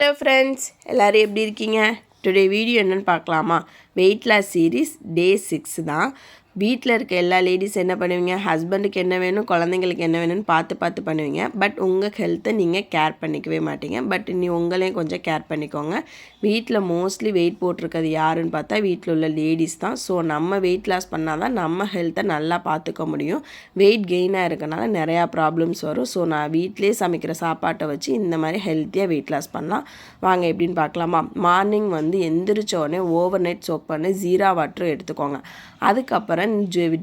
Hello friends எல்லோரும் எப்படி இருக்கீங்க? டுடே வீடியோ என்னென்னு பார்க்கலாமா? Weight loss series day six தான். வீட்டில் இருக்க எல்லா லேடிஸ் என்ன பண்ணுவீங்க? ஹஸ்பண்டுக்கு என்ன வேணும்? குழந்தைங்களுக்கு என்ன வேணும்னு பார்த்து பார்த்து பண்ணுவீங்க. பட் உங்கள் ஹெல்த்தை நீங்கள் கேர் பண்ணிக்கவே மாட்டீங்க. பட் நீ உங்களையும் கொஞ்சம் கேர் பண்ணிக்கோங்க. வீட்டில் மோஸ்ட்லி வெயிட் போட்டிருக்கிறது யாருன்னு பார்த்தா வீட்டில் உள்ள லேடிஸ் தான். ஸோ நம்ம வெயிட் லாஸ் பண்ணால் தான் நம்ம ஹெல்த்தை நல்லா பார்த்துக்க முடியும். வெயிட் கெயினாக இருக்கனால நிறையா ப்ராப்ளம்ஸ் வரும். ஸோ நான் வீட்டிலே சமைக்கிற சாப்பாட்டை வச்சு இந்த மாதிரி ஹெல்த்தியாக வெயிட் லாஸ் பண்ணலாம். வாங்க எப்படின்னு பார்க்கலாமா? மார்னிங் வந்து எந்திரிச்சோடனே ஓவர் நைட் சோக் பண்ணி ஜீரா வாட்டர் எடுத்துக்கோங்க. அதுக்கப்புறம்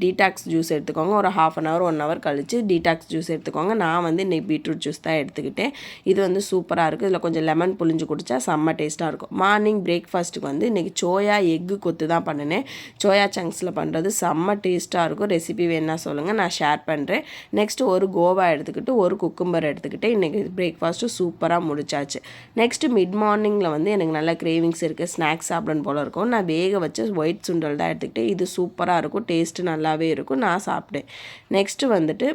டீடாக்ஸ் ஜூஸ் எடுத்துக்கோங்க. ஒரு half an hour one hour கழித்து டீடாக்ஸ் ஜூஸ் எடுத்துக்கோங்க. நான் வந்து இன்றைக்கி பீட்ரூட் ஜூஸ் தான் எடுத்துக்கிட்டேன். இது வந்து சூப்பராக இருக்குது இதில் கொஞ்சம் லெமன் புளிஞ்சு குடித்தா செம்ம டேஸ்ட்டாக இருக்கும். மார்னிங் பிரேக்ஃபாஸ்ட்டுக்கு வந்து இன்றைக்கி சோயா எக்கு கொத்து தான் பண்ணினேன். சோயா சங்க்ஸில் பண்ணுறது செம்ம டேஸ்ட்டாக இருக்கும். ரெசிபி வேணா சொல்லுங்கள் நான் ஷேர் பண்ணுறேன் நெக்ஸ்ட்டு ஒரு கோவா எடுத்துக்கிட்டு ஒரு குக்கும்பர் எடுத்துக்கிட்டு இன்றைக்கி பிரேக்ஃபாஸ்ட்டு சூப்பராக முடிச்சாச்சு. நெக்ஸ்ட்டு மிட் மார்னிங்கில் வந்து எனக்கு நல்லா கிரேவிங்ஸ் இருக்குது ஸ்நாக்ஸ் சாப்பிடணும் போல் இருக்கும். நான் வேக வச்ச ஒயிட் சுண்டல் தான் எடுத்துக்கிட்டு இது சூப்பராக இருக்கும். டேஸ்ட்டு நல்லாவே இருக்கும். நான் சாப்பிட்டேன். நெக்ஸ்ட்டு வந்துட்டு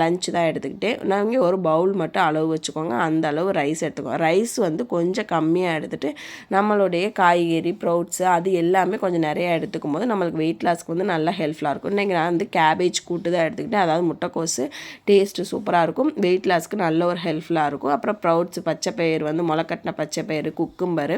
லஞ்ச் தான் எடுத்துக்கிட்டேன். நாங்கள் ஒரு பவுல் மட்டும் அளவு வச்சுக்கோங்க. அந்த அளவு ரைஸ் எடுத்துக்கோங்க. ரைஸ் வந்து கொஞ்சம் கம்மியாக எடுத்துகிட்டு நம்மளுடைய காய்கறி ப்ரௌட்ஸு அது எல்லாமே கொஞ்சம் நிறையா எடுத்துக்கும் போது நம்மளுக்கு வெயிட் லாஸ்க்கு வந்து நல்லா ஹெல்ப்ஃபுல்லாக இருக்கும். இன்றைக்கி நான் வந்து கேபேஜ் கூட்டு தான் எடுத்துக்கிட்டேன். அதாவது முட்டைக்கோசு டேஸ்ட்டு சூப்பராக இருக்கும். வெயிட் லாஸ்க்கு நல்ல ஒரு ஹெல்ப்ஃபுல்லாக இருக்கும். அப்புறம் ப்ரௌட்ஸ் பச்சை பயிர் வந்து முளைக்கட்டின பச்சை பயிர் குக்கும்பரு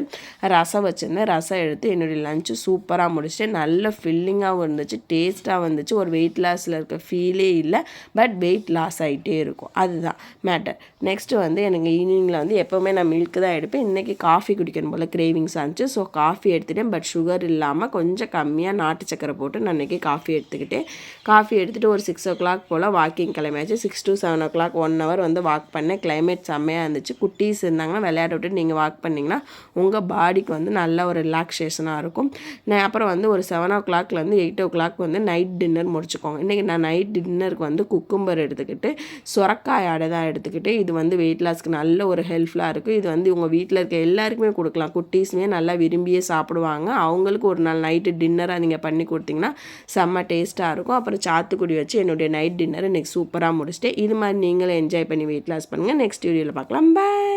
ரசம் வச்சுருந்தேன். ரசம் எடுத்து என்னுடைய லஞ்சு சூப்பராக முடிச்சுட்டு நல்ல ஃபில்லிங்காகவும் இருந்துச்சு டேஸ்ட்டாக வந்துச்சு. ஒரு வெயிட் லாஸில் இருக்க ஃபீலே இல்லை பட் வெயிட் லாஸ் ஆகிட்டே இருக்கும். அதுதான் மேட்டர் நெக்ஸ்ட்டு வந்து எனக்கு ஈவினிங்கில் வந்து எப்போவுமே நான் மில்க் தான் எடுப்பேன். இன்றைக்கி காஃபி குடிக்கணும் போல் கிரேவிங்ஸ் ஆச்சு ஸோ காஃபி எடுத்துகிட்டேன் பட் சுகர் இல்லாமல் கொஞ்சம் கம்மியாக நாட்டு சக்கரை போட்டு நான் இன்றைக்கி காஃபி எடுத்துக்கிட்டேன். காஃபி எடுத்துகிட்டு ஒரு சிக்ஸ் ஓ கிளாக் போல் வாக்கிங் கிளம்பியாச்சு. Six to seven o'clock one hour வந்து வாக் பண்ணேன். கிளைமேட் செம்மையாக இருந்துச்சு. குட்டீஸ் இருந்தாங்கன்னா விளையாட விட்டு நீங்கள் வாக் பண்ணிங்கன்னா உங்கள் பாடிக்கு வந்து நல்ல ஒரு ரிலாக்ஸேஷனாக இருக்கும். நான் அப்புறம் வந்து ஒரு செவன் ஓ கிளாக்லேருந்து எயிட் ஓ கிளாக் வந்து நைட் டின்னர் முடிச்சுக்கோங்க. இன்றைக்கி நான் நைட் டின்னருக்கு வந்து குக்கும்பர் எடுத்துக்கிட்டு சுரக்காய் அடை தான் எடுத்துக்கிட்டு இது வந்து வெயிட் லாஸ்க்கு நல்ல ஒரு ஹெல்ப்ஃபுல்லாக இருக்குது இது வந்து உங்கள் வீட்டில் இருக்க எல்லாருக்குமே கொடுக்கலாம். குட்டீஸுமே நல்லா விரும்பியே சாப்பிடுவாங்க. அவங்களுக்கு ஒரு நாள் நைட்டு டின்னராக நீங்கள் பண்ணி கொடுத்தீங்கன்னா செம்ம டேஸ்ட்டாக இருக்கும். அப்புறம் சாத்துக்குடி வச்சு என்னுடைய நைட் டின்னர் இன்றைக்கி சூப்பராக முடிச்சுட்டு இது மாதிரி நீங்களும் என்ஜாய் பண்ணி வெயிட் லாஸ் பண்ணுங்கள் நெக்ஸ்ட் வீடியோவில் பார்க்கலாம். பாய்